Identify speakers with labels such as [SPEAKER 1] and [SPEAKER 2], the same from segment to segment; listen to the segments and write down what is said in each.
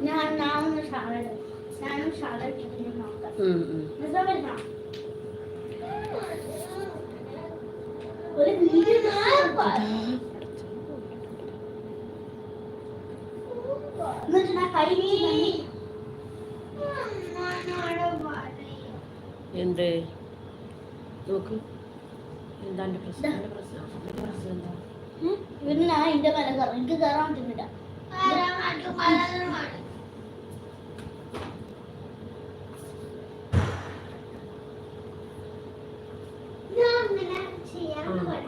[SPEAKER 1] ഞാൻ നാളെ ഷാള ഞാനും ഷാള ഇട്ടിട്ട് നോക്കാം ഒരു
[SPEAKER 2] എന്ത്? നോക്ക്. എന്താ പ്രശ്നം? പ്രശ്നം. പ്രശ്നം എന്താ?
[SPEAKER 1] ഇവർ ഞാൻ എന്റെ മേലെ കയറാം എനിക്ക് കയറാൻ പറ്റുന്നില്ല
[SPEAKER 2] ആ,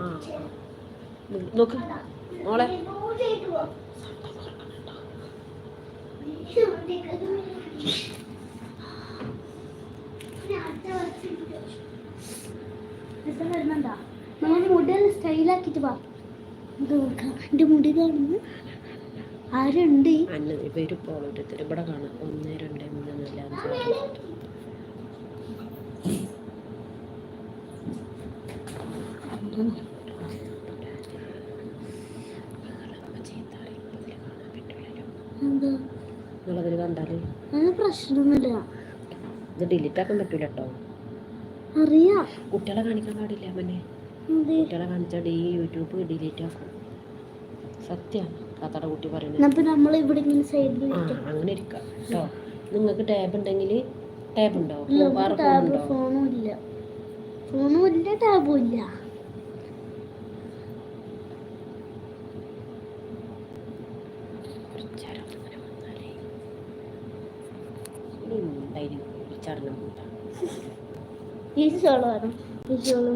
[SPEAKER 2] ആ. നോക്ക്. മോളെ.
[SPEAKER 1] വരുന്നുണ്ടാ നമ്മൾ മുടി സ്റ്റൈലാക്കിട്ട് വാ. എന്റെ മുടി
[SPEAKER 2] ഇവിടെ കാണാം. ഒന്ന് രണ്ട് മൂന്ന് നാല് അഞ്ച് ആറ്
[SPEAKER 1] കണ്ടാൽ? പ്രശ്നമൊന്നുമില്ല.
[SPEAKER 2] ഇത് ഡിലീറ്റ് ആക്കാൻ പറ്റൂല കേട്ടോ
[SPEAKER 1] അറിയാം.
[SPEAKER 2] കുട്ടികളെ കാണിക്കാൻ പാടില്ല
[SPEAKER 1] മന്നെ
[SPEAKER 2] കുട്ടികളെ കാണിച്ചാൽ ഈ യൂട്യൂബ് ഡിലീറ്റ് ആക്കും. സത്യമാണ് കാത്തയുടെ കുട്ടി പറയുന്നത്.
[SPEAKER 1] നമ്മൾ ഇവിടെ ഇങ്ങനെ സൈഡിൽ
[SPEAKER 2] അങ്ങനെ ഇരിക്കാം. കേട്ടോ നിങ്ങൾക്ക് ടാബ് ഉണ്ടെങ്കിൽ ടാബ് ഉണ്ടോ?
[SPEAKER 1] ടാബ് ഫോണും ഇല്ല. ഫോണും ഇല്ല ടാബും ഇല്ല.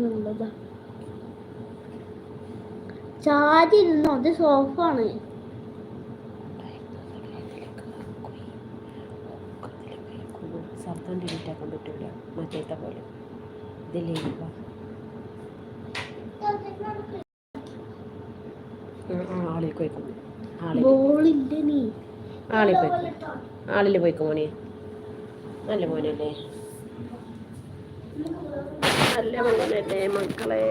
[SPEAKER 1] നല്ലതാ ചാരി ഇരുന്നോ? അത് സോഫാണ്
[SPEAKER 2] ശബ്ദം ഡിലീറ്റ് ആക്കാൻ പറ്റില്ല മറ്റേത്തെ പോലെ. ഇതില്ലേ വാ. ആ, ആ, ആളിൽ പോയിക്കോ. ആളിൽ പോയിക്കും മോനെ. നല്ല മോനല്ലേ? നല്ല മോനല്ലേ മക്കളെ?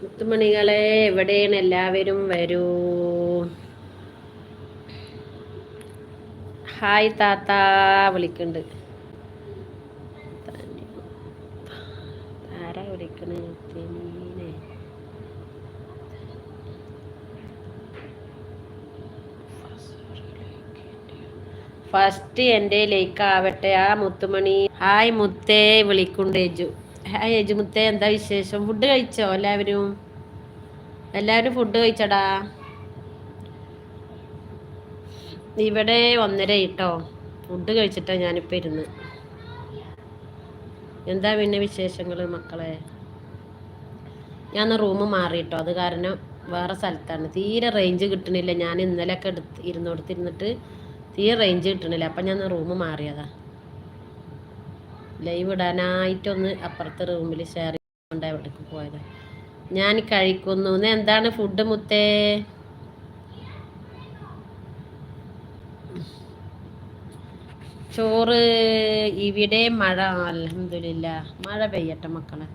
[SPEAKER 2] മുത്തുമണികളെ എവിടെയാണ് എല്ലാവരും? വരൂ. ഹായ് താത്ത വിളിക്കുന്നുണ്ട് ആരാ വിളിക്കണേ? ഫസ്റ്റ് എന്റെ ലേക്ക് ആവട്ടെ. ആ മുത്തുമണി. ഹായ് മുത്തേ വിളിക്കുണ്ട് എജു ഹായ് എജു മുത്തേ എന്താ വിശേഷം? ഫുഡ് കഴിച്ചോ എല്ലാവരും? എല്ലാവരും ഫുഡ് കഴിച്ചടാ? ഇവിടെ ഒന്നര ഇട്ടോ ഫുഡ് കഴിച്ചിട്ടാ ഞാനിപ്പോൾ ഇരുന്ന്. എന്താ പിന്നെ വിശേഷങ്ങൾ മക്കളെ? ഞാൻ റൂം മാറിയിട്ടോ. അത് കാരണം വേറെ സ്ഥലത്താണ്. തീരെ റേഞ്ച് കിട്ടണില്ല. ഞാൻ ഇന്നലെയൊക്കെ എടുത്ത് ഇരുന്നോടത്തിരുന്നിട്ട് തീരെ റേഞ്ച് കിട്ടണില്ല. അപ്പം ഞാൻ റൂം മാറിയതാ. ലൈവ് ഇടാനായിട്ടൊന്ന് അപ്പുറത്തെ റൂമിൽ ഷെയർ ചെയ്തുകൊണ്ട് അവിടേക്ക് പോയതാണ് ഞാൻ കഴിക്കുന്നു. എന്താണ് ഫുഡ് മുത്തേ? ചോറ് ഇവിടെ മഴ അലഹമില്ല മഴ പെയ്യട്ടെ മക്കളെ.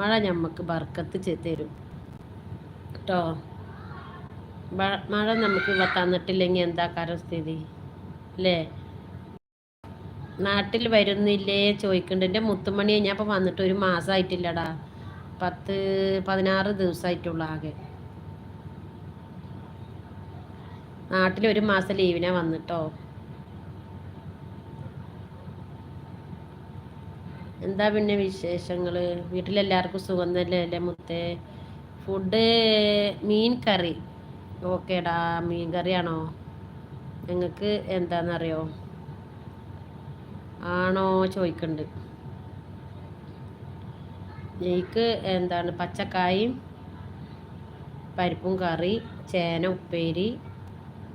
[SPEAKER 2] മഴ ഞമ്മക്ക് ബർക്കത്ത് തരും. കേട്ടോ മഴ നമുക്ക് തന്നിട്ടില്ലെങ്കിൽ എന്താ സ്ഥിതി? അല്ലേ നാട്ടിൽ വരുന്നില്ലേ ചോദിക്കുന്നുണ്ട് എന്റെ മുത്തുമണി ഞാൻ ഇപ്പം വന്നിട്ട് ഒരു മാസമായിട്ടില്ലടാ പത്ത് പതിനാറ് ദിവസമായിട്ടുള്ളൂ ആകെ. നാട്ടിൽ ഒരു മാസം ലീവിനാ വന്നിട്ടോ. എന്താ പിന്നെ വിശേഷങ്ങൾ വീട്ടിലെല്ലാവർക്കും സുഖം തന്നെ അല്ലേ മുത്തേ? ഫുഡ് മീൻ കറി. ഓക്കേടാ മീൻ കറിയാണോ? നിങ്ങൾക്ക് എന്താണെന്നറിയോ ആണോ ചോദിക്കുന്നുണ്ട് എനിക്ക് എന്താണ് പച്ചക്കായും പരിപ്പും കറി ചേന ഉപ്പേരി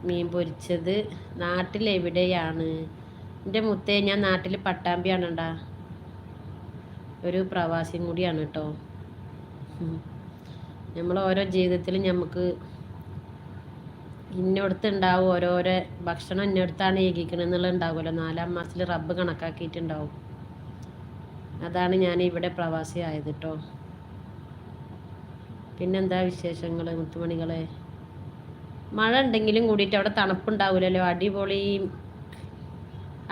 [SPEAKER 2] മീൻ പൊരിച്ചത്. നാട്ടിലെവിടെയാണ്? എന്റെ മുത്തേ ഞാൻ നാട്ടിൽ പട്ടാമ്പിയാണണ്ടാ ഒരു പ്രവാസിയും കൂടിയാണ് കേട്ടോ. നമ്മൾ ഓരോ ജീവിതത്തിൽ നമുക്ക് ഇന്നടുത്ത് ഉണ്ടാവും ഓരോരോ ഭക്ഷണം ഇന്നടുത്താണ് ഏകിക്കണം എന്നുള്ളത് ഉണ്ടാവുമല്ലോ നാലാം മാസത്തിൽ റബ്ബ് കണക്കാക്കിയിട്ടുണ്ടാവും. അതാണ് ഞാൻ ഇവിടെ പ്രവാസി ആയത് കേട്ടോ. പിന്നെന്താ വിശേഷങ്ങൾ മുത്തുമണികളെ? മഴ ഉണ്ടെങ്കിലും കൂടിയിട്ട് അവിടെ തണുപ്പുണ്ടാവില്ലല്ലോ അടിപൊളി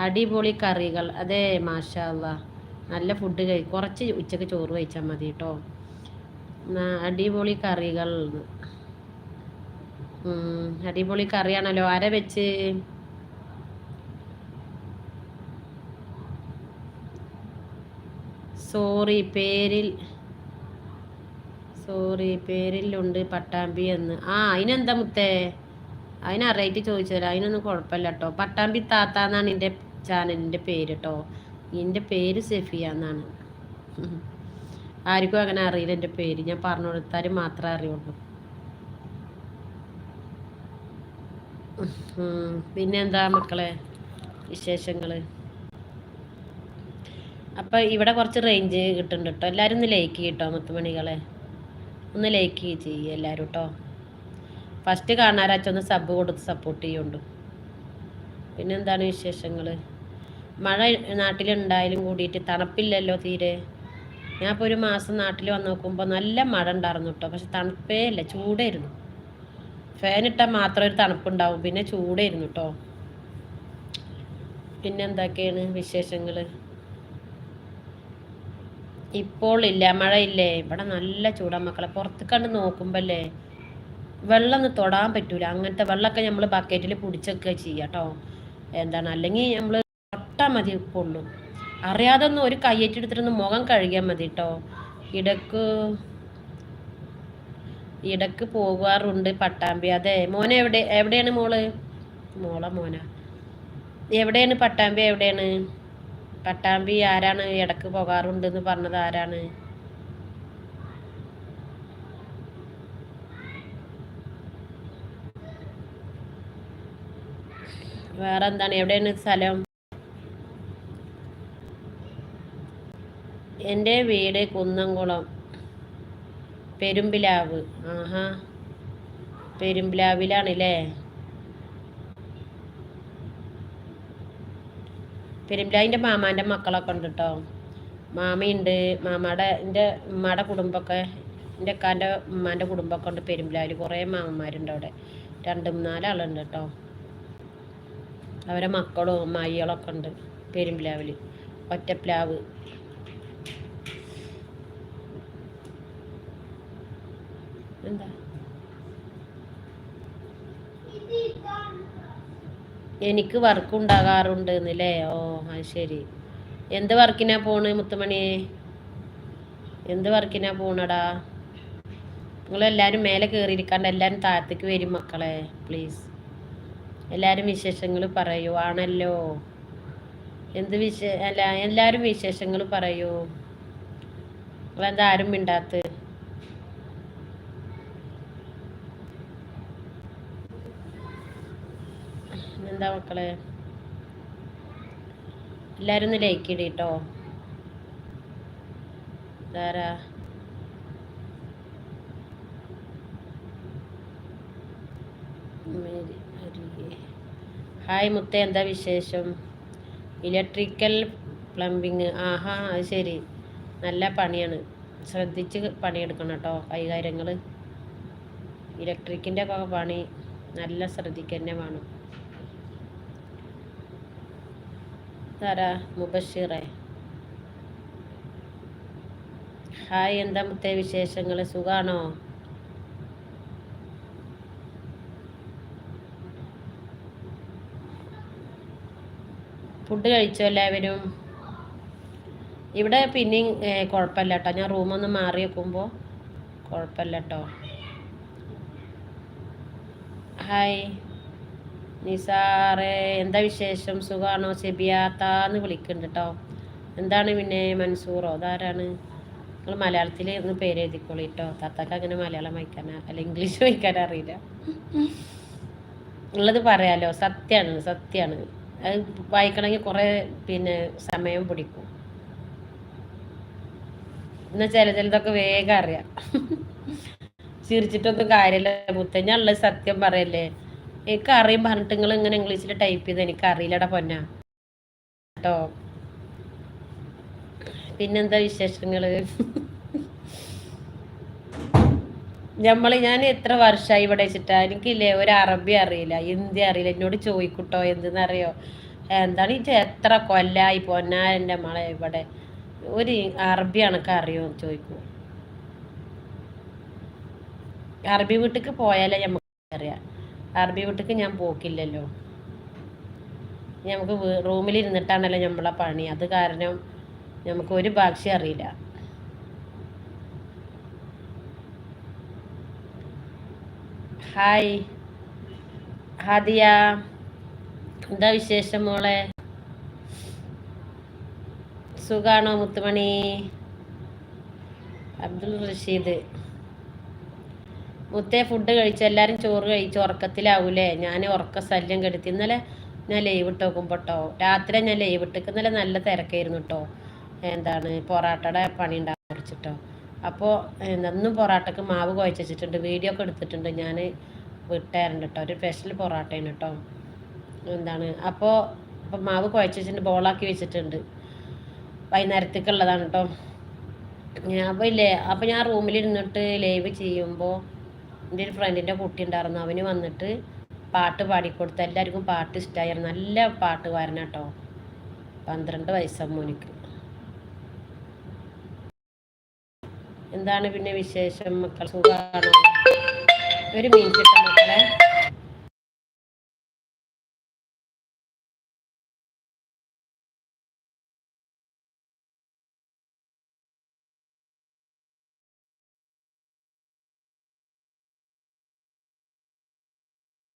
[SPEAKER 2] അടിപൊളി കറികൾ. അതെ മാഷാ നല്ല ഫുഡ് കഴി കുറച്ച് ഉച്ചയ്ക്ക് ചോറ് കഴിച്ചാൽ മതി കേട്ടോ അടിപൊളി കറികൾ. അടിപൊളി കറിയാണല്ലോ. ആരെ വെച്ച്. സോറി പേരിൽ. സോറി പേരിലുണ്ട് പട്ടാമ്പി എന്ന്. ആ അതിനെന്താ മുത്തേ? അതിനറിയായിട്ട് ചോദിച്ചതരാ അതിനൊന്നും കുഴപ്പമില്ല കേട്ടോ പട്ടാമ്പി താത്ത എന്നാണ് എന്റെ ചാനലിന്റെ പേര് കേട്ടോ എന്റെ പേര് സെഫിയ എന്നാണ്. ആർക്കും അങ്ങനെ അറിയില്ല എന്റെ പേര്. ഞാൻ പറഞ്ഞു കൊടുത്താൽ മാത്രമേ അറിയുള്ളൂ. പിന്നെ പിന്നെന്താ മക്കളെ വിശേഷങ്ങൾ അപ്പം ഇവിടെ കുറച്ച് റേഞ്ച് കിട്ടുന്നുണ്ട് കേട്ടോ എല്ലാവരും ഒന്ന് ലൈക്ക് ചെയ്യട്ടോ മുത്തുമണികളെ. ഒന്ന് ലൈക്ക് ചെയ്യുക എല്ലാവരും കേട്ടോ ഫസ്റ്റ് കാണാരാച്ചൊന്ന് സബ് കൊടുത്ത് സപ്പോർട്ട് ചെയ്യുന്നുണ്ട് പിന്നെന്താണ് വിശേഷങ്ങൾ മഴ നാട്ടിലുണ്ടായാലും കൂടിയിട്ട് തണുപ്പില്ലല്ലോ തീരെ. ഞാൻ ഇപ്പോൾ ഒരു മാസം നാട്ടിൽ വന്ന് നോക്കുമ്പോൾ നല്ല മഴ ഉണ്ടായിരുന്നു കേട്ടോ പക്ഷെ തണുപ്പേ ഇല്ല ചൂടായിരുന്നു. ഫാൻ ഇട്ടാൽ മാത്രം ഒരു തണുപ്പുണ്ടാവും പിന്നെ ചൂടായിരുന്നു കേട്ടോ പിന്നെ എന്തൊക്കെയാണ് വിശേഷങ്ങൾ ഇപ്പോൾ ഇല്ല മഴയില്ലേ ഇവിടെ നല്ല ചൂടാ മക്കളെ. പുറത്ത് കണ്ട് നോക്കുമ്പല്ലേ വെള്ളം ഒന്ന് തൊടാൻ പറ്റൂല. അങ്ങനത്തെ വെള്ളമൊക്കെ നമ്മൾ ബക്കറ്റിൽ പിടിച്ചൊക്കെ ചെയ്യാം കേട്ടോ എന്താണ്? അല്ലെങ്കിൽ നമ്മൾ തൊട്ടാൽ മതി കൊള്ളും അറിയാതെ ഒന്ന് ഒരു കയ്യേറ്റെടുത്തിട്ടൊന്ന് മുഖം കഴുകിയാൽ മതി കേട്ടോ ഇടയ്ക്ക് ഇടയ്ക്ക് പോകാറുണ്ട് പട്ടാമ്പി. അതെ മോനെ എവിടെ എവിടെയാണ് മോൾ? മോള മോന. എവിടെയാണ് പട്ടാമ്പി എവിടെയാണ്? പട്ടാമ്പി ആരാണ് ഇടയ്ക്ക് പോകാറുണ്ട് എന്ന് പറഞ്ഞത് ആരാണ്? വേറെ എന്താണ് എവിടെയാണ് സ്ഥലം? എന്റെ വീട് കുന്നംകുളം. പെരുമ്പിലാവ്. ആഹാ. പെരുമ്പിലാവിലാണല്ലേ? പെരുമ്പിലാവിന്റെ മാമാന്റെ മക്കളൊക്കെ ഉണ്ട് കേട്ടോ മാമയുണ്ട് മാമയുടെ എന്റെ ഉമ്മയുടെ കുടുംബമൊക്കെ എന്റെ അക്കാന്റെ ഉമ്മാന്റെ കുടുംബമൊക്കെ ഉണ്ട് പെരുമ്പിലാവിൽ. കുറേ മാമന്മാരുണ്ട് അവിടെ. രണ്ട് മൂന്നാലാളുണ്ട് കേട്ടോ. അവരെ മക്കളും അമ്മായികളൊക്കെ ഉണ്ട് പെരുമ്പിലാവിൽ. ഒറ്റപ്ലാവ് എന്താ എനിക്ക് വർക്ക് ഉണ്ടാകാറുണ്ട് എന്നല്ലേ ഓ അത് ശരി. എന്ത് വർക്കിനാ പോണ് മുത്തുമണിയെ എന്ത് വർക്കിനാ പോണടാ? നിങ്ങളെല്ലാവരും മേലെ കയറിയിരിക്കാണ്ട് എല്ലാവരും താഴത്തേക്ക് വരും മക്കളെ പ്ലീസ് എല്ലാവരും വിശേഷങ്ങൾ പറയൂ ആണല്ലോ. എന്ത് വിശേ അല്ല എല്ലാവരും വിശേഷങ്ങൾ പറയൂ. നിങ്ങളെന്താ ആരും മിണ്ടാത്ത് എന്താ മക്കളെ? എല്ലാവരും ഒന്ന് ലൈക്ക് ഇടി കേട്ടോ ഇതാരാ. ഹായ് മുത്ത എന്താ വിശേഷം? ഇലക്ട്രിക്കൽ പ്ലംബിങ് ആഹാ അത് ശരി. നല്ല പണിയാണ്. ശ്രദ്ധിച്ച് പണിയെടുക്കണം കേട്ടോ കൈകാര്യങ്ങൾ ഇലക്ട്രിക്കിന്റെ ഒക്കെ പണി നല്ല ശ്രദ്ധിക്കുക തന്നെ വേണം. താരാ മുബഷിറെ. ഹായ് എന്താ മുത്തേ വിശേഷങ്ങൾ സുഖാണോ? ഫുഡ് കഴിച്ചോ എല്ലാവരും? ഇവിടെ പിന്നെയും കുഴപ്പമില്ല കേട്ടോ ഞാൻ റൂമൊന്ന് മാറി വെക്കുമ്പോൾ കുഴപ്പമില്ല കേട്ടോ ഹായ്. നിസാറേ എന്താ വിശേഷം? സുഖാണോ? സെബിയാത്താന്ന് വിളിക്കുന്നുണ്ട് കേട്ടോ എന്താണ് പിന്നെ മൻസൂറോ? അതാരാണ്? നിങ്ങൾ മലയാളത്തിൽ ഒന്ന് പേര് എഴുതിക്കോളി കേട്ടോ താത്താക്ക് അങ്ങനെ മലയാളം വായിക്കാനാ അല്ല ഇംഗ്ലീഷ് വായിക്കാൻ അറിയില്ല. ഉള്ളത് പറയാലോ. സത്യമാണ് സത്യമാണ് അത് വായിക്കണമെങ്കിൽ കുറേ പിന്നെ സമയം പിടിക്കും. എന്നാൽ ചില ചിലതൊക്കെ വേഗം അറിയാം. ചിരിച്ചിട്ടൊന്നും കാര്യമില്ല മുത്ത. ഞാൻ ഉള്ളത് സത്യം പറയല്ലേ? എനിക്ക് അറിയും പറഞ്ഞിട്ട് നിങ്ങൾ ഇങ്ങനെ ഇംഗ്ലീഷിൽ ടൈപ്പ് ചെയ്ത് എനിക്ക് അറിയില്ലടാ പൊന്ന. കേട്ടോ പിന്നെന്താ വിശേഷങ്ങൾ നമ്മൾ ഞാൻ എത്ര വർഷമായി ഇവിടെ വെച്ചിട്ടാ? എനിക്കില്ലേ ഒരു അറബി അറിയില്ല ഹിന്ദി അറിയില്ല. എന്നോട് ചോദിക്കൂട്ടോ എന്തെന്നറിയോ? എന്താണ് ഈ എത്ര കൊല്ലായി പൊന്നാരന്റെ മളെ ഇവിടെ? ഒരു അറബി കണക്ക് അറിയോ ചോദിക്കൂ. അറബി വീട്ടിക്ക് പോയാലേ നമുക്ക് അറിയാം. അറബി വീട്ടിക്ക് ഞാൻ പോക്കില്ലല്ലോ. നമുക്ക് റൂമിൽ ഇരുന്നിട്ടാണല്ലോ നമ്മളെ പണി. അത് കാരണം നമുക്ക് ഒരു ഭാഷ അറിയില്ല. ഹായ്. ഹാദിയ. എന്താ വിശേഷം മോളെ? സുഖാണോ മുത്തുമണി? അബ്ദുൾ റഷീദ്. മുത്തേ ഫുഡ് കഴിച്ചു എല്ലാവരും ചോറ് കഴിച്ചു ഉറക്കത്തിലാവൂലേ? ഞാൻ ഉറക്ക ശല്യം കെടുത്തി. ഇന്നലെ ഞാൻ ലൈവ് ഇട്ട് നോക്കുമ്പോൾ കേട്ടോ രാത്രി ഞാൻ ലൈവ് ഇട്ടേക്ക് ഇന്നലെ നല്ല തിരക്കായിരുന്നു കേട്ടോ എന്താണ് പൊറാട്ടയുടെ പണി ഉണ്ടാകാൻ കുറച്ചിട്ടോ അപ്പോൾ എന്നും പൊറാട്ടക്ക് മാവ് കുഴച്ച് വെച്ചിട്ടുണ്ട്. വീഡിയോ ഒക്കെ എടുത്തിട്ടുണ്ട്. ഞാൻ വിട്ടാറുണ്ട് കേട്ടോ ഒരു സ്പെഷ്യൽ പൊറാട്ടയാണ് കേട്ടോ എന്താണ് അപ്പോൾ അപ്പോൾ മാവ് കുഴച്ച് വെച്ചിട്ട് ബോളാക്കി വെച്ചിട്ടുണ്ട്. വൈകുന്നേരത്തേക്കുള്ളതാണ് കേട്ടോ അപ്പോൾ ഇല്ലേ അപ്പോൾ ഞാൻ റൂമിലിരുന്നിട്ട് ലൈവ് ചെയ്യുമ്പോൾ എന്റെ ഒരു ഫ്രണ്ടിന്റെ കുട്ടി ഉണ്ടായിരുന്നു. അവന് വന്നിട്ട് പാട്ട് പാടിക്കൊടുത്തു എല്ലാവർക്കും പാട്ട് ഇഷ്ടമായിരുന്നു നല്ല പാട്ട് പാരന കേട്ടോ പന്ത്രണ്ട് വയസ്സമ്മോനിക്ക് എന്താണ് പിന്നെ വിശേഷം? മക്കൾ സുഖമാണോ ഒരു മിനിറ്റ് മക്കളെ.